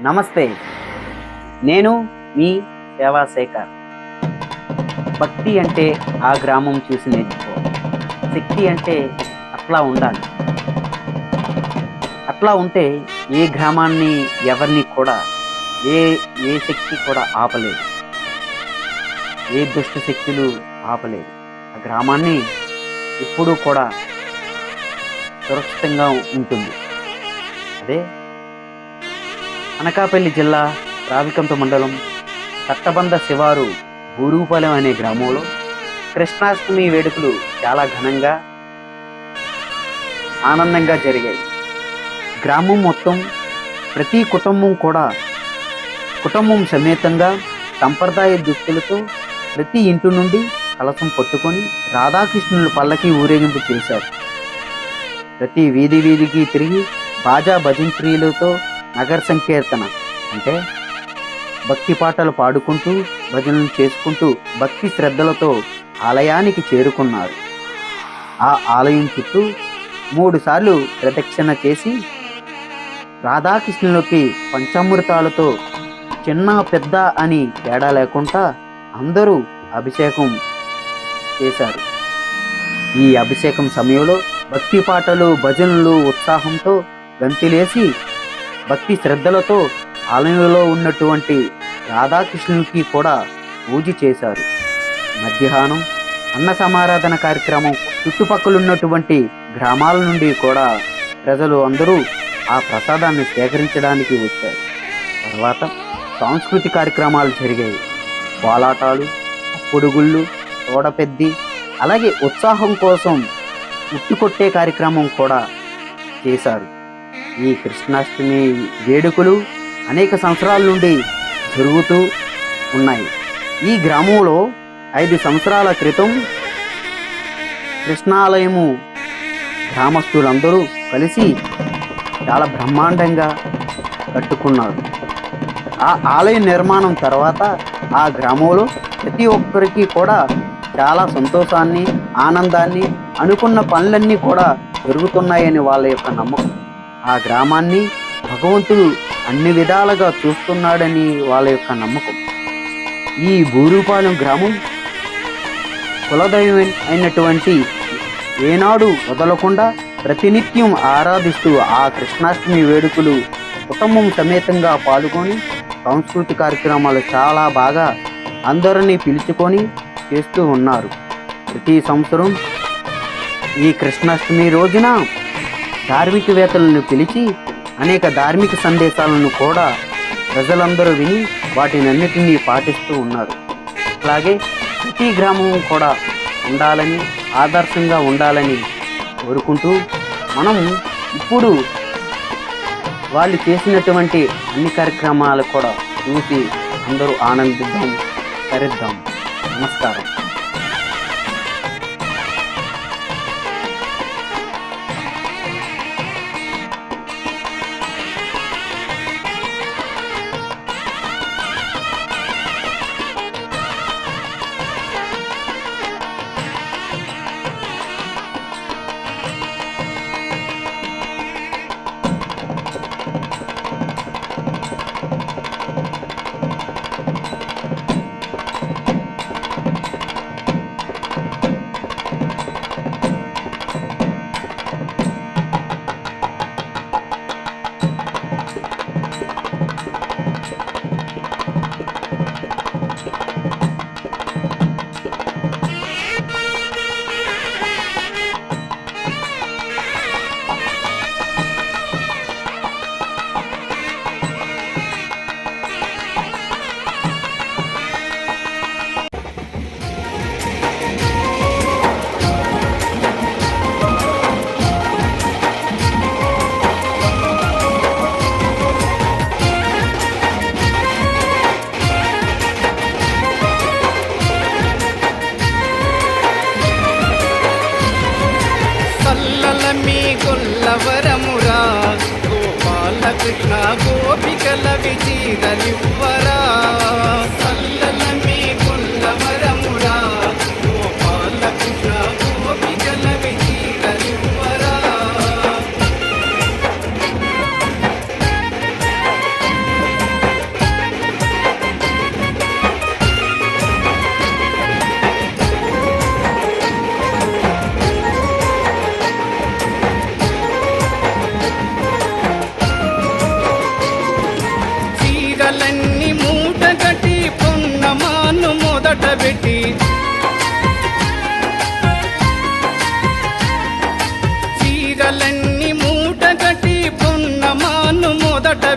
నమస్తే. నేను మీ సేవాశేఖర్. భక్తి అంటే ఆ గ్రామం చూసి నేర్చుకో. శక్తి అంటే అట్లా ఉండాలి. అట్లా ఉంటే ఏ గ్రామాన్ని ఎవరిని కూడా ఏ ఏ శక్తి కూడా ఆపలేదు. ఏ దుష్ట శక్తులు ఆపలేదు. ఆ గ్రామాన్ని ఎప్పుడూ కూడా సురక్షితంగా ఉంటుంది. అదే అనకాపల్లి జిల్లా రావికంప మండలం చట్టబంద శివారు గూరూపాలెం అనే గ్రామంలో కృష్ణాష్టమి వేడుకలు చాలా ఘనంగా ఆనందంగా జరిగాయి. గ్రామం మొత్తం ప్రతి కుటుంబం కూడా కుటుంబం సమేతంగా సంప్రదాయ దుస్తులతో ప్రతి ఇంటి నుండి కలసం పట్టుకొని రాధాకృష్ణుల పల్లకి ఊరేగింపు చేశారు. ప్రతి వీధి వీధికి తిరిగి బాజా భజంత్రీలతో నగర సంకీర్తన. అంటే భక్తి పాటలు పాడుకుంటూ భజనలు చేసుకుంటూ భక్తి శ్రద్ధలతో ఆలయానికి చేరుకున్నారు. ఆ ఆలయం చుట్టూ మూడు సార్లు ప్రదక్షిణ చేసి రాధాకృష్ణులకి పంచామృతాలతో చిన్న పెద్ద అని తేడా లేకుండా అందరూ అభిషేకం చేశారు. ఈ అభిషేకం సమయంలో భక్తి పాటలు భజనలు ఉత్సాహంతో గంతిలేసి భక్తి శ్రద్ధలతో ఆలయంలో ఉన్నటువంటి రాధాకృష్ణునికి కూడా పూజ చేశారు. మధ్యాహ్నం అన్న సమారాధన కార్యక్రమం చుట్టుపక్కలున్నటువంటి గ్రామాల నుండి కూడా ప్రజలు అందరూ ఆ ప్రసాదాన్ని సేకరించడానికి వచ్చారు. తర్వాత సాంస్కృతిక కార్యక్రమాలు జరిగాయి. కోలాటాలు పొడుగుళ్ళు తోడపెద్ది అలాగే ఉత్సాహం కోసం ఉట్టుకొట్టే కార్యక్రమం కూడా చేశారు. ఈ కృష్ణాష్టమి వేడుకలు అనేక సంవత్సరాల నుండి జరుగుతూ ఉన్నాయి. ఈ గ్రామంలో ఐదు సంవత్సరాల క్రితం కృష్ణాలయము గ్రామస్తులందరూ కలిసి చాలా బ్రహ్మాండంగా కట్టుకున్నారు. ఆ ఆలయ నిర్మాణం తర్వాత ఆ గ్రామంలో ప్రతి ఒక్కరికి కూడా చాలా సంతోషాన్ని ఆనందాన్ని అనుకున్న పనులన్నీ కూడా జరుగుతున్నాయని వాళ్ళ యొక్క నమ్మకం. ఆ గ్రామాన్ని భగవంతుడు అన్ని విధాలుగా చూస్తున్నాడని వాళ్ళ యొక్క నమ్మకం. ఈ భూరూపాలెం గ్రామం కులదైవం అయినటువంటి ఏనాడు వదలకుండా ప్రతినిత్యం ఆరాధిస్తూ ఆ కృష్ణాష్టమి వేడుకలు కుటుంబం సమేతంగా పాల్గొని సంస్కృతి కార్యక్రమాలు చాలా బాగా అందరినీ పిలుచుకొని చేస్తూ ఉన్నారు. ప్రతి సంవత్సరం ఈ కృష్ణాష్టమి రోజున ధార్మికవేత్తలను పిలిచి అనేక ధార్మిక సందేశాలను కూడా ప్రజలందరూ విని వాటినన్నిటినీ పాటిస్తూ ఉన్నారు. అలాగే ప్రతి గ్రామం కూడా ఉండాలని ఆదర్శంగా ఉండాలని కోరుకుంటూ మనం ఇప్పుడు వాళ్ళు చేసినటువంటి అన్ని కార్యక్రమాలు కూడా చూసి అందరూ ఆనందిద్దాం తరిద్దాం. నమస్కారం.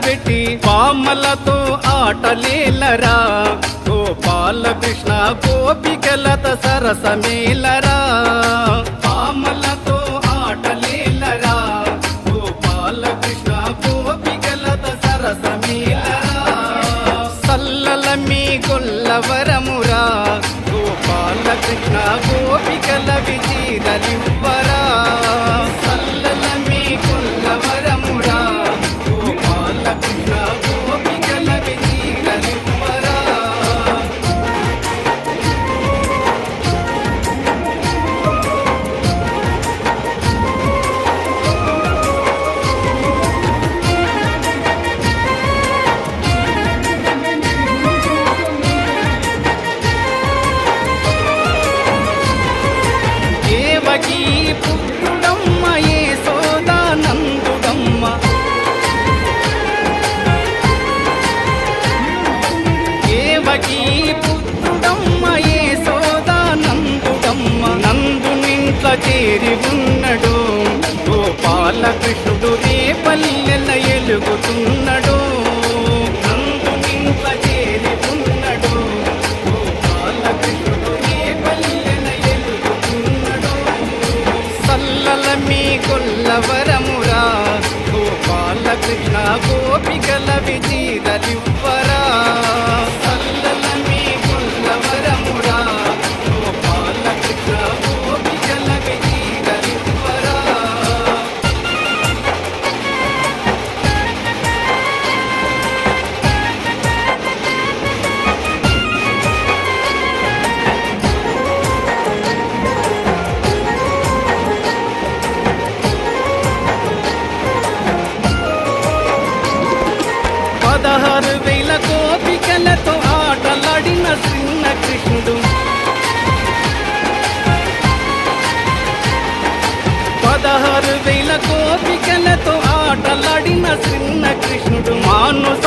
పెట్టి పామలతో ఆటలేలరా. గోపాల కృష్ణ గోపికలత సరసమేలరా. పామలతో ఆటలేలరా. గోపాల కృష్ణ గోపికలత సరసమేలరా. సల్లల మీ గొల్లవరమురా. గోపాలకృష్ణ గోపికల విజీరలి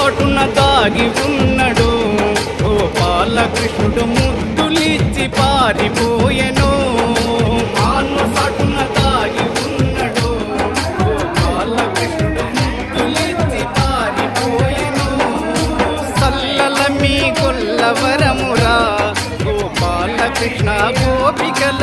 చాటున దాగి ఉన్నాడు. ఓ బాలకృష్ణుడు ముద్దులిచ్చి పారిపోయెను. వరమురా మీ కొల్లవరమురా గోపాలకృష్ణ గోపికల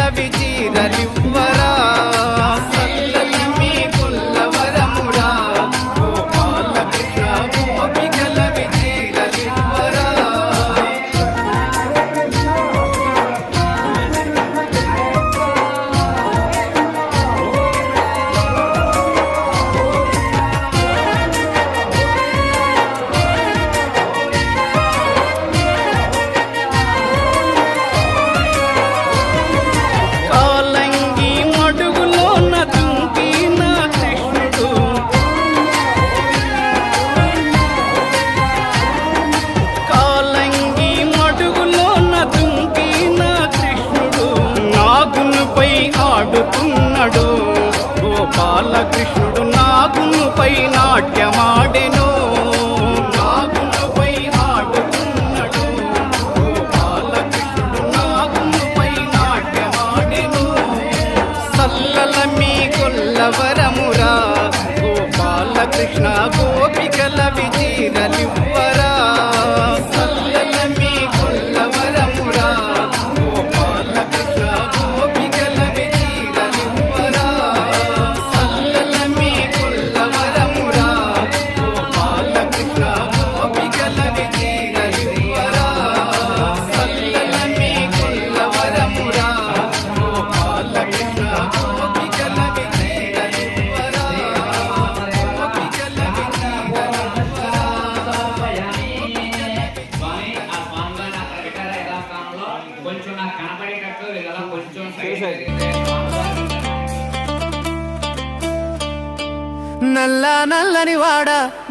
বালা কৃষ্ণ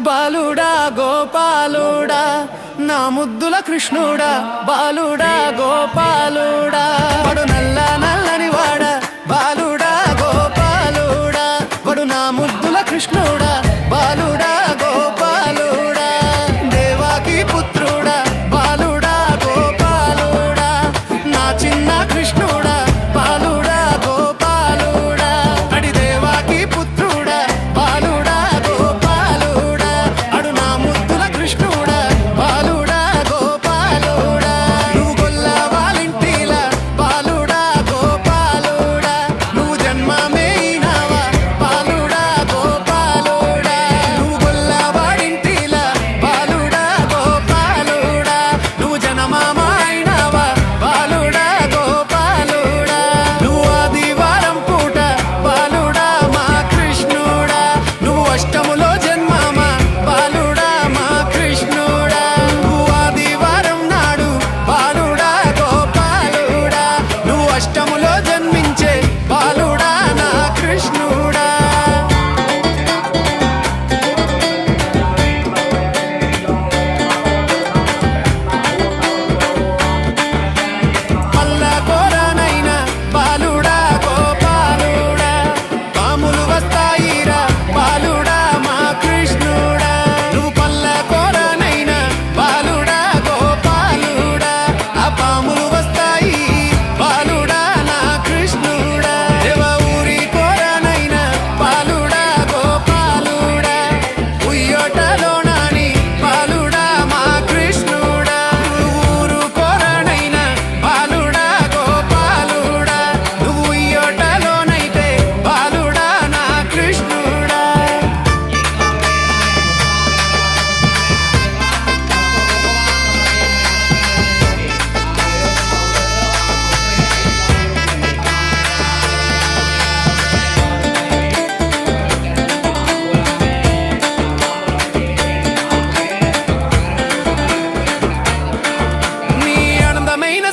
బాలుడా గోపాలుడా నా ముద్దుల కృష్ణుడా బాలుడా గోపాలుడా. నల్ల నల్ల అష్టములో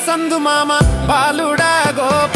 సందు మామ బాలుడా గోప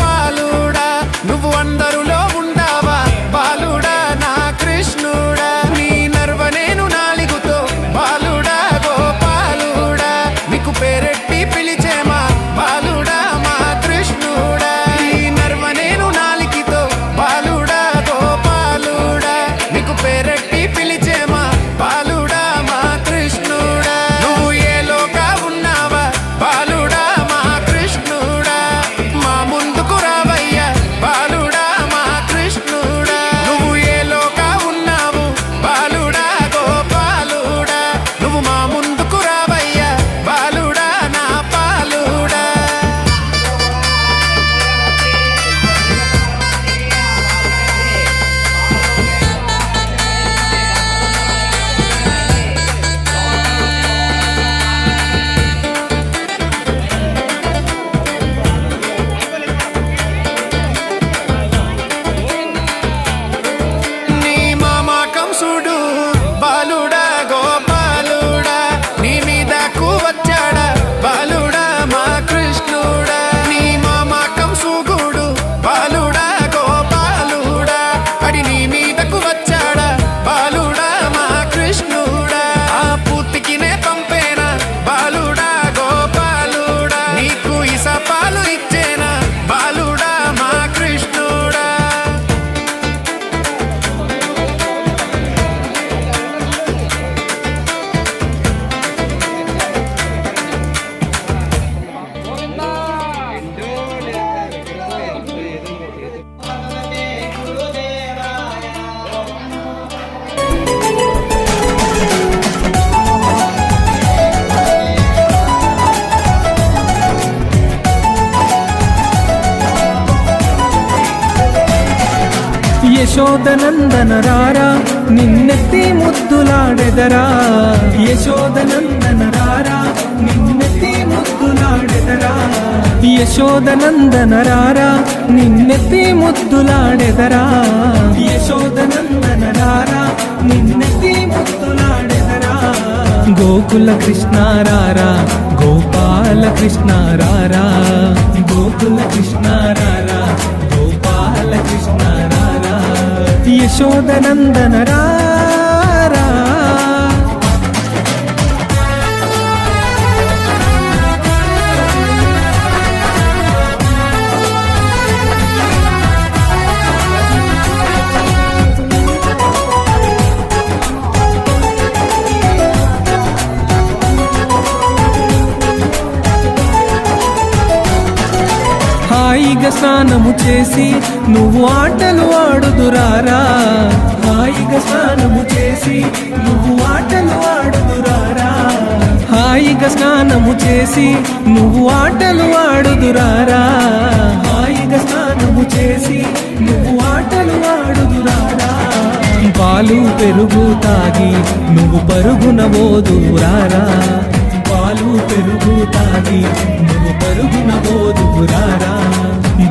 యశోదనందన రారా నిన్నెత్తి ముద్దులాడెదరా. యశోదనందన రారా నిన్నెత్తి ముద్దులాడెదరా. యశోదనందన రారా నిన్నెత్తి ముద్దులాడెదరా. యశోదనందన రారా నిన్నెత్తి ముద్దులాడెదరా. గోకుల కృష్ణారారా గోపాల కృష్ణారారా గోకుల కృష్ణారారా గోపాల కృష్ణ యశోదనందన స్నానము చేసి నువ్వు ఆటలు ఆడుదురారా? హాయిగా స్నానము చేసి నువ్వు ఆటలు ఆడుదురారా? హాయిగా స్నానము చేసి నువ్వు ఆటలు ఆడుదురారా? హాయిగా స్నానము చేసి నువ్వు ఆటలు ఆడుదురారా? పాలు పెరుగు తాగి నువ్వు పరుగున ఓదురారా పాలు పెరుగు తాగి నువ్వు పరుగున ఓదురారా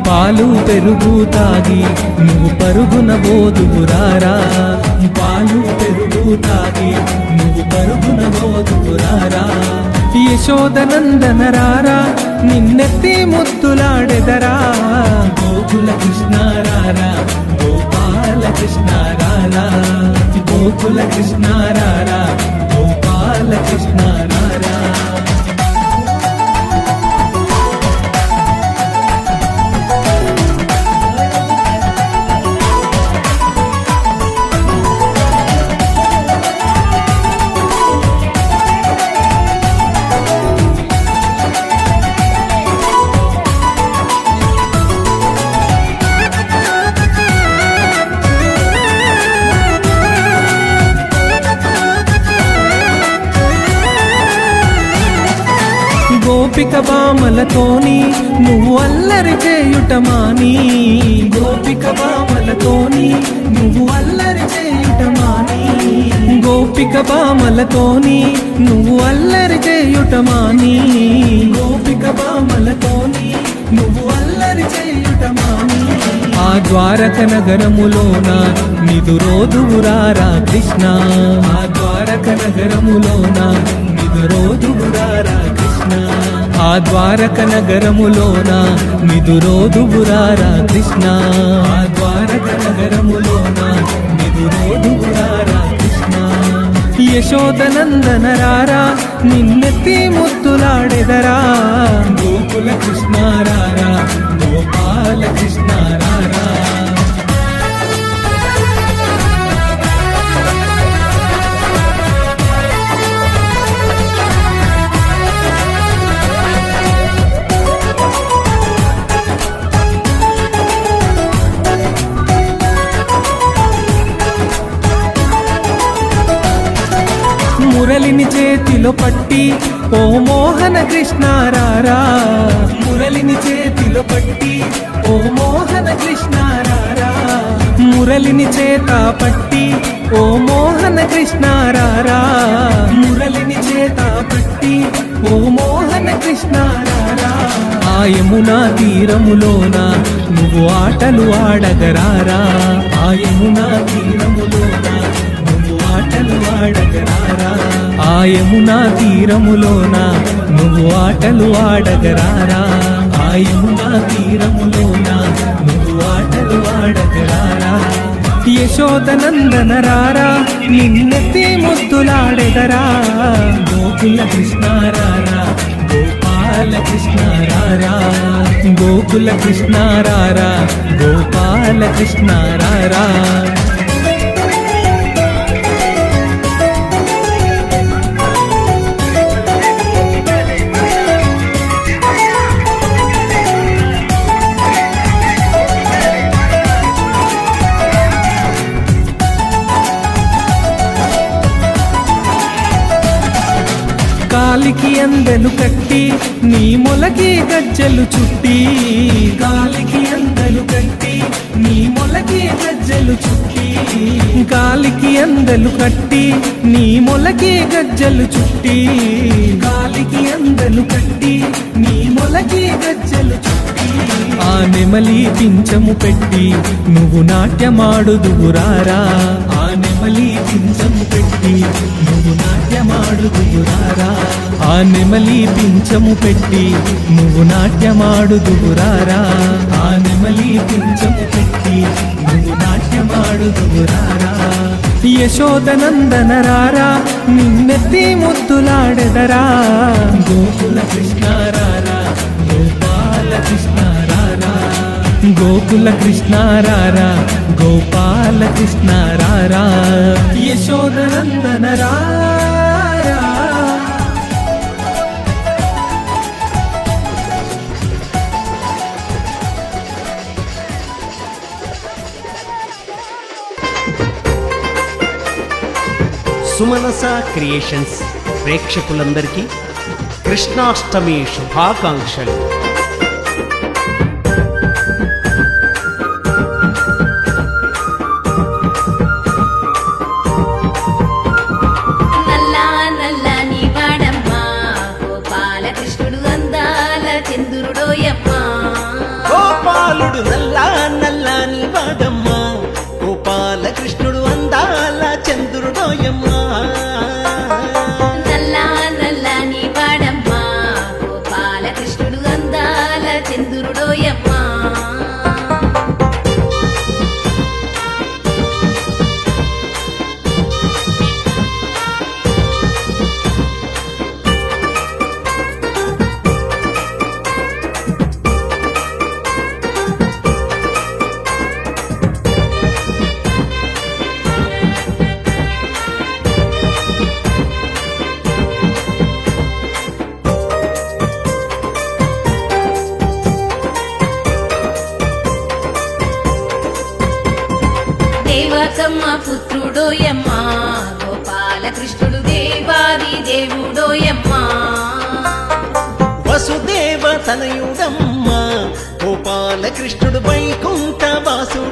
పాలు పెరుగు తాగి నువ్వు పరుగున బోధురారా పాలు పెరుగు తాగి నువ్వు పరుగున బోధురారా యశోదనందన రారా నిన్నెత్తి ముద్దులాడెదరా. గోకుల కృష్ణారారా గోపాల కృష్ణారారా గోకుల కృష్ణారారా గోపాల కృష్ణారారా గోపిక బామలతోని నువ్వు అల్లరి చేయుటమాని గోపిక బామలతోని నువ్వు అల్లరి చేయుటమాని గోపిక బామలతోని నువ్వు అల్లరి చేయుటమాని గోపిక బామలతోని నువ్వు అల్లరి చేయుటమాని ఆ ద్వారక నగరములోన నిదు నిదురోదురారా కృష్ణ ఆ ద్వారక నగరములోన నిదురోదురారా కృష్ణ ఆ ద్వారక నగరములోన నిదురోదువురారా కృష్ణ. ఆ ద్వారక నగరములోన నిదురోదువురారా కృష్ణ. యశోదనందన రారా నిన్నెత్తి ముత్తులాడెదరా గోకుల కృష్ణారారా గోపాల కృష్ణారారా. మురళిని చేతిలో పట్టి ఓ మోహన కృష్ణారారా మురళిని చేతిలో పట్టి ఓ మోహన కృష్ణారారా మురళిని చేత పట్టి ఓ మోహన కృష్ణారారా మురళిని చేత పట్టి ఓ మోహన కృష్ణారారా ఆ యమునా తీరములోన నువ్వు ఆటలు ఆడగరారా ఆ యమునా తీరములోన నువ్వు ఆటలు ఆడగరారా ఆ యమునా తీరములోన? నువ్వు ఆటలు ఆడగరారా? ఆ యమునా తీరములోన? నువ్వు ఆటలు ఆడగరారా? యశోదనందన రారా నిన్నెత్తి ముద్దులాడెదరా? గోకుల కృష్ణారారా గోపాల కృష్ణారారా? గోకుల కృష్ణారారా గోపాల కృష్ణారారా? గాలికి అందలు కట్టి నీ మొలకి గజ్జలు చుట్టి. గాలికి అందలు కట్టి నీ మొలకి గజ్జలు చుట్టి. గాలికి అందలు కట్టి నీ మొలకి గజ్జలు చుట్టి. గాలికి అందలు కట్టి నీ మొలకి గజ్జలు చుట్టి. ఆ నెమలి పించము పెట్టి నువ్వు నాట్యమాడుదువురారా ఆ నెమలి పించము పెట్టి నువ్వు నాట్యమాడుదువురారా ఆ నెమలి పింఛము పెట్టి నువ్వు నాట్యమాడు నాట్యమాడుదువురారా ఆ నెమలి పింఛము పెట్టి నువ్వు నాట్యమాడుదువురారా యశోదనందన రారా నిన్నెత్తి ముద్దులాడెదరా? గోకుల కృష్ణారారా గోపాల కృష్ణారారా గోకుల కృష్ణారారా గోపాల కృష్ణ రారా సుమనస క్రియేషన్స్ ప్రేక్షకులందరికీ కృష్ణాష్టమి శుభాకాంక్షలు. తనయుడమ్మా గోపాలకృష్ణుడు వైకుంఠ వాసుడు.